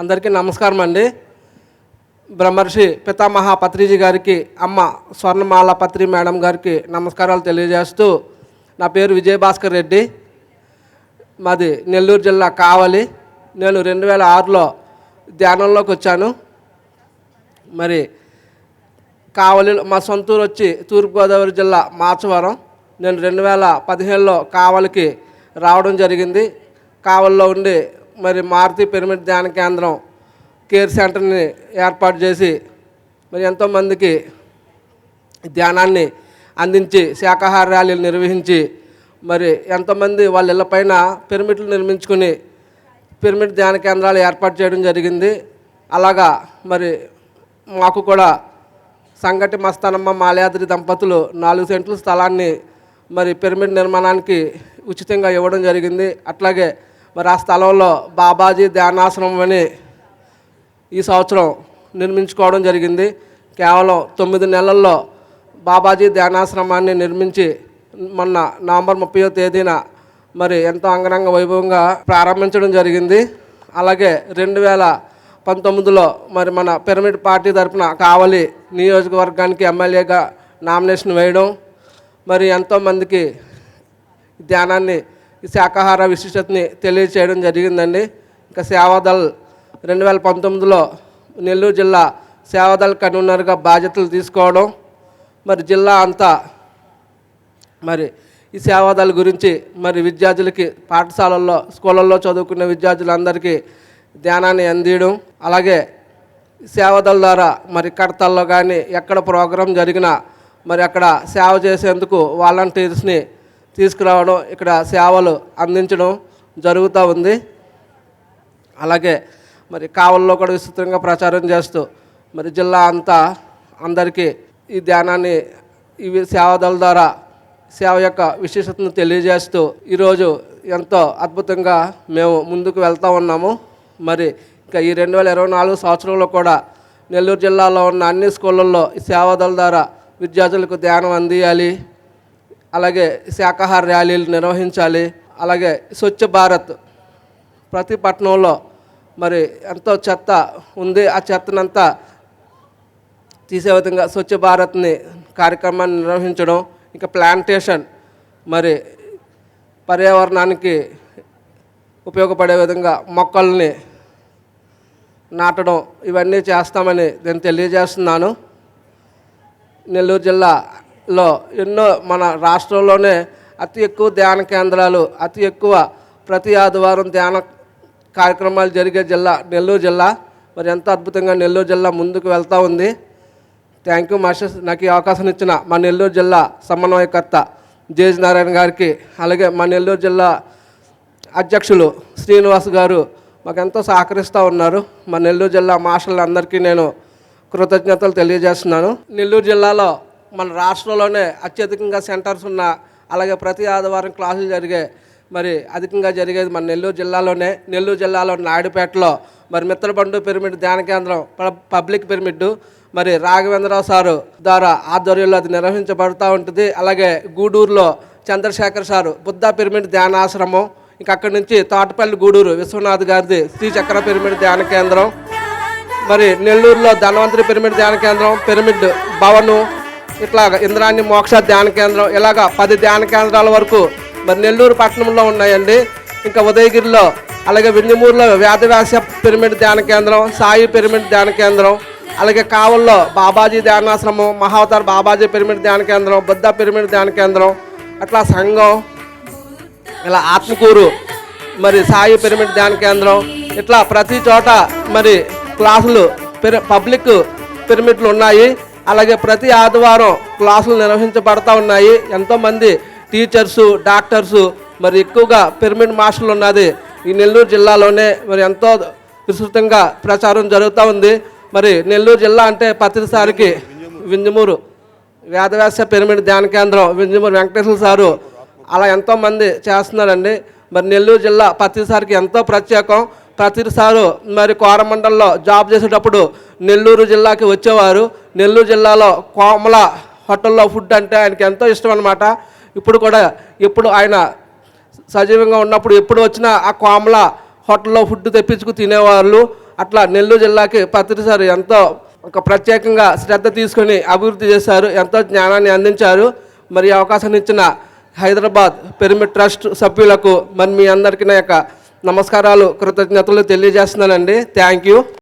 అందరికీ నమస్కారం అండి. బ్రహ్మర్షి పితామహ పత్రిజీ గారికి అమ్మ స్వర్ణమాల పత్రి మేడం గారికి నమస్కారాలు తెలియజేస్తూ నా పేరు విజయభాస్కర్ రెడ్డి. మాది నెల్లూరు జిల్లా కావలి. నేను రెండు వేల ఆరులో ధ్యానంలోకి వచ్చాను. మరి కావలిలో మా సొంతూరు వచ్చి తూర్పుగోదావరి జిల్లా మాచవరం. నేను రెండు వేల పదిహేనులో కావలికి రావడం జరిగింది. కావలిలో ఉండి మరి మారుతి పిరమిడ్ ధ్యాన కేంద్రం కేర్ సెంటర్ని ఏర్పాటు చేసి మరి ఎంతోమందికి ధ్యానాన్ని అందించి శాకాహార ర్యాలీలు నిర్వహించి మరి ఎంతోమంది వాళ్ళ ఇళ్ళపైన పిరమిడ్లు నిర్మించుకుని పిరమిడ్ ధ్యాన కేంద్రాలు ఏర్పాటు చేయడం జరిగింది. అలాగా మరి మాకు కూడా సంగటి మస్తానమ్మ మాలయాద్రి దంపతులు నాలుగు సెంట్ల స్థలాన్ని మరి పిరమిడ్ నిర్మాణానికి ఉచితంగా ఇవ్వడం జరిగింది. అట్లాగే మరి ఆ స్థలంలో బాబాజీ ధ్యానాశ్రమం అని ఈ సంవత్సరం నిర్మించుకోవడం జరిగింది. కేవలం తొమ్మిది నెలల్లో బాబాజీ ధ్యానాశ్రమాన్ని నిర్మించి మొన్న నవంబర్ ముప్పయో తేదీన మరి ఎంతో అంగరంగ వైభవంగా ప్రారంభించడం జరిగింది. అలాగే రెండు వేల పంతొమ్మిదిలో మరి మన పిరమిడ్ పార్టీ తరఫున కావలి నియోజకవర్గానికి ఎమ్మెల్యేగా నామినేషన్ వేయడం. మరి ఎంతోమందికి ధ్యానాన్ని ఈ శాకాహార విశిష్టతని తెలియచేయడం జరిగిందండి. ఇంకా సేవాదల్ రెండు వేల పంతొమ్మిదిలో నెల్లూరు జిల్లా సేవాదల్ కన్వీనర్గా బాధ్యతలు తీసుకోవడం మరి జిల్లా అంతా మరి ఈ సేవాదళ గురించి మరి విద్యార్థులకి పాఠశాలల్లో స్కూళ్ళల్లో చదువుకునే విద్యార్థులందరికీ ధ్యానాన్ని అందియడం అలాగే సేవాదళ ద్వారా మరి కడతల్లో కానీ ఎక్కడ ప్రోగ్రాం జరిగినా మరి అక్కడ సేవ చేసేందుకు వాలంటీర్స్ని తీసుకురావడం ఇక్కడ సేవలు అందించడం జరుగుతూ ఉంది. అలాగే మరి కావల్లో కూడా విస్తృతంగా ప్రచారం చేస్తూ మరి జిల్లా అంతా అందరికీ ఈ ధ్యానాన్ని ఇవి సేవదల ద్వారా సేవ యొక్క విశేషతను తెలియజేస్తూ ఈరోజు ఎంతో అద్భుతంగా మేము ముందుకు వెళ్తూ ఉన్నాము. మరి ఇంకా ఈ రెండు వేల ఇరవై నాలుగు సంవత్సరంలో కూడా నెల్లూరు జిల్లాలో ఉన్న అన్ని స్కూళ్ళల్లో ఈ ద్వారా విద్యార్థులకు ధ్యానం అందియాలి. అలాగే శాకాహార ర్యాలీలు నిర్వహించాలి. అలాగే స్వచ్ఛ భారత్ ప్రతి పట్టణంలో మరి ఎంతో చెత్త ఉంది. ఆ చెత్తనంతా తీసే విధంగా స్వచ్ఛ భారత్ని కార్యక్రమాన్ని నిర్వహించడం ఇంకా ప్లాంటేషన్ మరి పర్యావరణానికి ఉపయోగపడే విధంగా మొక్కల్ని నాటడం ఇవన్నీ చేస్తామని నేను తెలియజేస్తున్నాను. నెల్లూరు జిల్లా లో ఎన్నో మన రాష్ట్రంలోనే అతి ఎక్కువ ధ్యాన కేంద్రాలు అతి ఎక్కువ ప్రతి ఆదివారం ధ్యాన కార్యక్రమాలు జరిగే జిల్లా నెల్లూరు జిల్లా. మరి ఎంత అద్భుతంగా నెల్లూరు జిల్లా ముందుకు వెళ్తూ ఉంది. థ్యాంక్ యూ మాస్టర్స్ నాకు ఈ అవకాశం ఇచ్చిన మా నెల్లూరు జిల్లా సమన్వయకర్త జేజ్ నారాయణ గారికి అలాగే మా నెల్లూరు జిల్లా అధ్యక్షులు శ్రీనివాస్ గారు మాకు ఎంతో సహకరిస్తూ ఉన్నారు. మా నెల్లూరు జిల్లా మాస్టర్లందరికీ నేను కృతజ్ఞతలు తెలియజేస్తున్నాను. నెల్లూరు జిల్లాలో మన రాష్ట్రంలోనే అత్యధికంగా సెంటర్స్ ఉన్న అలాగే ప్రతి ఆదివారం క్లాసులు జరిగే మరి అధికంగా జరిగేది మన నెల్లూరు జిల్లాలోనే. నెల్లూరు జిల్లాలో నాయుడుపేటలో మరి మిత్రబండు పిరమిడ్ ధ్యాన కేంద్రం పబ్లిక్ పిరమిడ్ మరి రాఘవేంద్రరావు సారు ద్వారా ఆధ్వర్యంలో అది నిర్వహించబడుతూ ఉంటుంది. అలాగే గూడూరులో చంద్రశేఖర్ సారు బుద్ధ పిరమిడ్ ధ్యానాశ్రమం ఇంకా అక్కడి నుంచి తోటపల్లి గూడూరు విశ్వనాథ్ గారిది శ్రీ చక్ర పిరమిడ్ ధ్యాన కేంద్రం. మరి నెల్లూరులో ధనవంతరి పిరమిడ్ ధ్యాన కేంద్రం పిరమిడ్ భవను ఇట్లాగ ఇంద్రాన్ని మోక్ష ధ్యాన కేంద్రం ఇలాగ పది ధ్యాన కేంద్రాల వరకు మరి నెల్లూరు పట్టణంలో ఉన్నాయండి. ఇంకా ఉదయగిరిలో అలాగే వెన్నెమూరులో వేదవ్యాస పిరమిడ్ ధ్యాన కేంద్రం సాయి పిరమిడ్ ధ్యాన కేంద్రం అలాగే కావల్లో బాబాజీ ధ్యానాశ్రమం మహావతార్ బాబాజీ పిరమిడ్ ధ్యాన కేంద్రం బుద్ధ పిరమిడ్ ధ్యాన కేంద్రం అట్లా సంఘం ఇలా ఆత్మకూరు మరి సాయి పిరమిడ్ ధ్యాన కేంద్రం ఇట్లా ప్రతి చోట మరి క్లాసులు పబ్లిక్ పిరమిడ్లు ఉన్నాయి. అలాగే ప్రతి ఆదివారం క్లాసులు నిర్వహించబడతా ఉన్నాయి. ఎంతోమంది టీచర్సు డాక్టర్సు మరి ఎక్కువగా పిరమిడ్ మాస్టర్లు ఉన్నది. ఈ నెల్లూరు జిల్లాలోనే మరి ఎంతో విస్తృతంగా ప్రచారం జరుగుతూ ఉంది. మరి నెల్లూరు జిల్లా అంటే ప్రతిసారికి వింజమూరు వేదవ్యాస పిరమిడ్ ధ్యాన కేంద్రం వింజమూరు వెంకటేశ్వర సారు అలా ఎంతోమంది చేస్తున్నారండి. మరి నెల్లూరు జిల్లా ప్రతిసారికి ఎంతో ప్రత్యేకం. ప్రతిసారు మరి కోరమండలంలో జాబ్ చేసేటప్పుడు నెల్లూరు జిల్లాకి వచ్చేవారు. నెల్లూరు జిల్లాలో కోమల హోటల్లో ఫుడ్ అంటే ఆయనకి ఎంతో ఇష్టం అనమాట ఇప్పుడు కూడా ఇప్పుడు ఆయన సజీవంగా ఉన్నప్పుడు ఎప్పుడు వచ్చినా ఆ కోమల హోటల్లో ఫుడ్ తెప్పించుకు తినేవాళ్ళు. అట్లా నెల్లూరు జిల్లాకి పత్రి సార్ ఎంతో ఒక ప్రత్యేకంగా శ్రద్ధ తీసుకొని అభివృద్ధి చేశారు ఎంతో జ్ఞానాన్ని అందించారు. మరి అవకాశం అవకాశాన్ని ఇచ్చిన హైదరాబాద్ పిరమిడ్ ట్రస్ట్ సభ్యులకు మరి మీ అందరికీ నా యొక్క నమస్కారాలు కృతజ్ఞతలు తెలియజేస్తున్నానండి. Thank you.